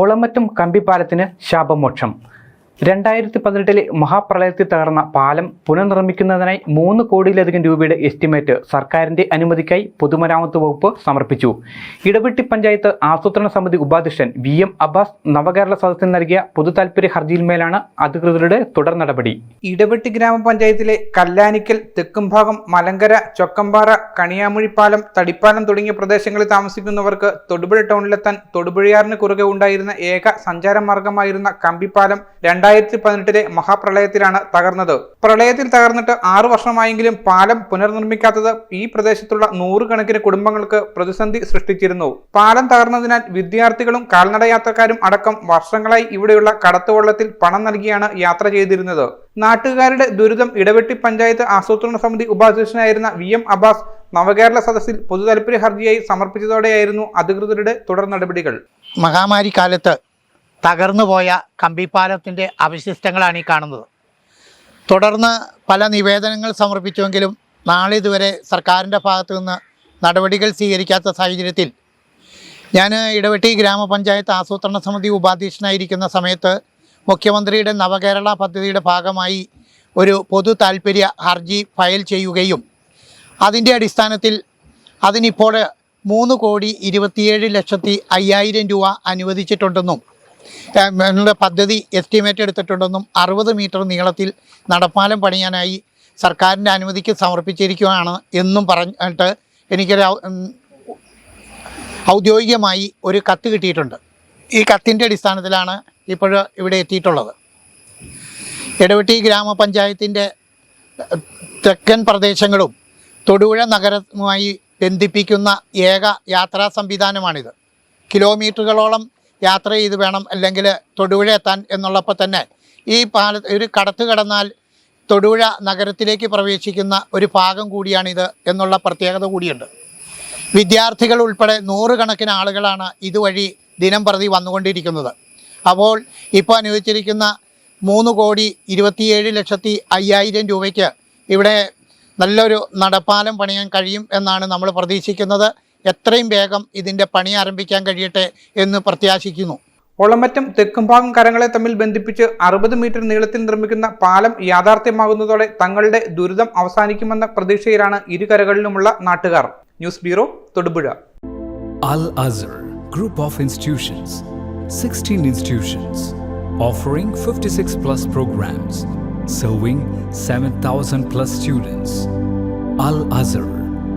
ഒളമറ്റം കമ്പിപ്പാലത്തിന് ശാപമോക്ഷം. രണ്ടായിരത്തി പതിനെട്ടിലെ മഹാപ്രളയത്തിൽ തകർന്ന പാലം പുനർനിർമ്മിക്കുന്നതിനായി മൂന്ന് കോടിയിലധികം രൂപയുടെ എസ്റ്റിമേറ്റ് സർക്കാരിന്റെ അനുമതിക്കായി പൊതുമരാമത്ത് വകുപ്പ് സമർപ്പിച്ചു. ഇടവെട്ടി പഞ്ചായത്ത് ആസൂത്രണ സമിതി ഉപാധ്യക്ഷൻ വി എം അബ്ബാസ് നവകേരള സദസ്സിന് നൽകിയ പൊതുതാൽപര്യ ഹർജിയിന്മേലാണ് അധികൃതരുടെ തുടർ നടപടി. ഇടവെട്ടി ഗ്രാമപഞ്ചായത്തിലെ കല്ലാനിക്കൽ തെക്കുംഭാഗം മലങ്കര ചൊക്കമ്പാറ കണിയാമുഴിപ്പാലം തടിപ്പാലം തുടങ്ങിയ പ്രദേശങ്ങളിൽ താമസിക്കുന്നവർക്ക് തൊടുപുഴ ടൗണിലെത്താൻ തൊടുപുഴയാറിന് കുറുകെ ഉണ്ടായിരുന്ന ഏക സഞ്ചാരമാർഗമായിരുന്ന കമ്പിപ്പാലം രണ്ടായിരത്തി പതിനെട്ടിലെ മഹാപ്രളയത്തിലാണ് തകർന്നത്. പ്രളയത്തിൽ തകർന്നിട്ട് ആറു വർഷമായെങ്കിലും പാലം പുനർനിർമ്മിക്കാത്തത് ഈ പ്രദേശത്തുള്ള നൂറുകണക്കിന് കുടുംബങ്ങൾക്ക് പ്രതിസന്ധി സൃഷ്ടിച്ചിരുന്നു. പാലം തകർന്നതിനാൽ വിദ്യാർത്ഥികളും കാൽനടയാത്രക്കാരും അടക്കം വർഷങ്ങളായി ഇവിടെയുള്ള കടത്തുവള്ളത്തിൽ പണം നൽകിയാണ് യാത്ര ചെയ്തിരുന്നത്. നാട്ടുകാരുടെ ദുരിതം ഇടവെട്ടി പഞ്ചായത്ത് ആസൂത്രണ സമിതി ഉപാധ്യക്ഷനായിരുന്ന വി. എം. അബ്ബാസ് നവകേരള സദസ്സിൽ പൊതുതാൽപര്യ ഹർജിയായി സമർപ്പിച്ചതോടെയായിരുന്നു അധികൃതരുടെ തുടർ നടപടികൾ. മഹാമാരി കാലത്ത് തകർന്നു പോയ കമ്പിപ്പാലത്തിന്റെ അവശിഷ്ടങ്ങളാണ് ഈ കാണുന്നത്. തുടർന്ന് പല നിവേദനങ്ങൾ സമർപ്പിച്ചുവെങ്കിലും നാളിതുവരെ സർക്കാരിന്റെ ഭാഗത്തു നിന്ന് നടപടികൾ സ്വീകരിക്കാത്ത സാഹചര്യത്തിൽ ഞാൻ ഇടവെട്ടി ഗ്രാമപഞ്ചായത്ത് ആസൂത്രണ സമിതി ഉപാധ്യക്ഷനായിരിക്കുന്ന സമയത്ത് മുഖ്യമന്ത്രിയുടെ നവകേരള പദ്ധതിയുടെ ഭാഗമായി ഒരു പൊതു താൽപ്പര്യ ഹർജി ഫയൽ ചെയ്യുകയും അതിന്റെ അടിസ്ഥാനത്തിൽ അതിനിപ്പോൾ മൂന്ന് കോടി ഇരുപത്തിയേഴ് ലക്ഷത്തി അയ്യായിരം രൂപ അനുവദിച്ചിട്ടുണ്ടെന്നും പദ്ധതി എസ്റ്റിമേറ്റ് എടുത്തിട്ടുണ്ടെന്നും അറുപത് മീറ്റർ നീളത്തിൽ നടപ്പാലം പണിയാനായി സർക്കാരിന്റെ അനുമതിക്ക് സമർപ്പിച്ചിരിക്കുകയാണ് എന്നും പറഞ്ഞിട്ട് എനിക്കൊരു ഔദ്യോഗികമായി ഒരു കത്ത് കിട്ടിയിട്ടുണ്ട്. ഈ കത്തിന്റെ അടിസ്ഥാനത്തിലാണ് ഇപ്പോൾ ഇവിടെ എത്തിയിട്ടുള്ളത്. ഇടവെട്ടി ഗ്രാമപഞ്ചായത്തിന്റെ തെക്കൻ പ്രദേശങ്ങളും തൊടുപുഴ നഗരവുമായി ബന്ധിപ്പിക്കുന്ന ഏക യാത്രാ സംവിധാനമാണിത്. കിലോമീറ്ററുകളോളം യാത്ര ചെയ്ത് വേണം അല്ലെങ്കിൽ തൊടുപുഴ എത്താൻ എന്നുള്ളപ്പോൾ തന്നെ ഈ പാല ഒരു കടത്ത് കടന്നാൽ തൊടുപുഴ നഗരത്തിലേക്ക് പ്രവേശിക്കുന്ന ഒരു ഭാഗം കൂടിയാണിത് എന്നുള്ള പ്രത്യേകത കൂടിയുണ്ട്. വിദ്യാർത്ഥികൾ ഉൾപ്പെടെ നൂറുകണക്കിന് ആളുകളാണ് ഇതുവഴി ദിനം പ്രതി വന്നുകൊണ്ടിരിക്കുന്നത്. അപ്പോൾ ഇപ്പോൾ അനുവദിച്ചിരിക്കുന്ന മൂന്ന് കോടി ഇരുപത്തിയേഴ് ലക്ഷത്തി അയ്യായിരം രൂപയ്ക്ക് ഇവിടെ നല്ലൊരു നടപ്പാലം പണിയാൻ കഴിയും എന്നാണ് നമ്മൾ പ്രതീക്ഷിക്കുന്നത്. എത്രയും വേഗം ഇതിന്റെ പണി ആരംഭിക്കാൻ കഴിയട്ടെ എന്ന് പ്രത്യാശിക്കുന്നു. ഒളമറ്റം തെക്കുംഭാഗം കരങ്ങളെ തമ്മിൽ ബന്ധിപ്പിച്ച് അറുപത് മീറ്റർ നീളത്തിൽ നിർമ്മിക്കുന്ന പാലം യാഥാർത്ഥ്യമാകുന്നതോടെ തങ്ങളുടെ ദുരിതം അവസാനിക്കുമെന്ന പ്രതീക്ഷയിലാണ് ഇരു കരകളിലുമുള്ള നാട്ടുകാർ. News bureau Thodupuzha. Al Azhar Group of Institutions, 16 institutions, offering 56 plus programs, serving 7,000 plus students. Al Azhar,